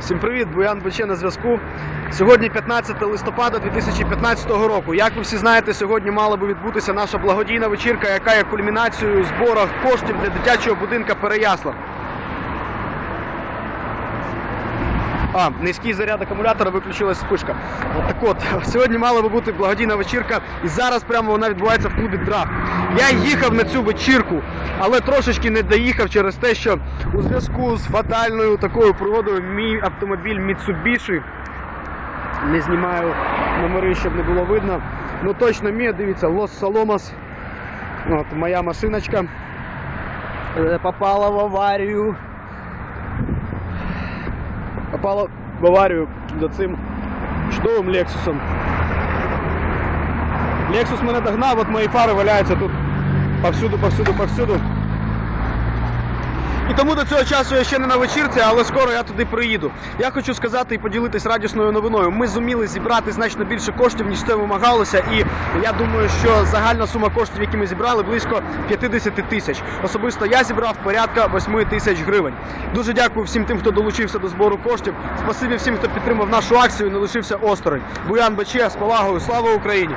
Всім привіт, Буян Боче на зв'язку. Сьогодні 15 листопада 2015 року. Як ви всі знаєте, сьогодні мала би відбутися наша благодійна вечірка, яка є кульмінацією збору коштів для дитячого будинка Переяслав. А, низький заряд акумулятора, виключилась спишка. От так от, сьогодні мала би бути благодійна вечірка, і зараз прямо вона відбувається в клубі Драфт. Я їхав на цю вечірку, але трошечки не доїхав через те, що у зв'язку з фатальною такою пригодою мій автомобіль Mitsubishi не знімаю номери, щоб не було видно. Ну точно мій, дивіться, Лос Соломас. От моя машиночка е, попала в аварію. Аварію за цим чудовим Лексусом. Лексус мене догнав, от мої фари валяються тут повсюду, повсюду, повсюду. І тому до цього часу я ще не на вечірці, але скоро я туди приїду. Я хочу сказати і поділитись радісною новиною. Ми зуміли зібрати значно більше коштів, ніж це вимагалося, і я думаю, що загальна сума коштів, які ми зібрали, близько 50 тисяч. Особисто я зібрав порядка 8 тисяч гривень. Дуже дякую всім тим, хто долучився до збору коштів. Спасибі всім, хто підтримав нашу акцію і не лишився осторонь. Буян Бече з повагою. Слава Україні!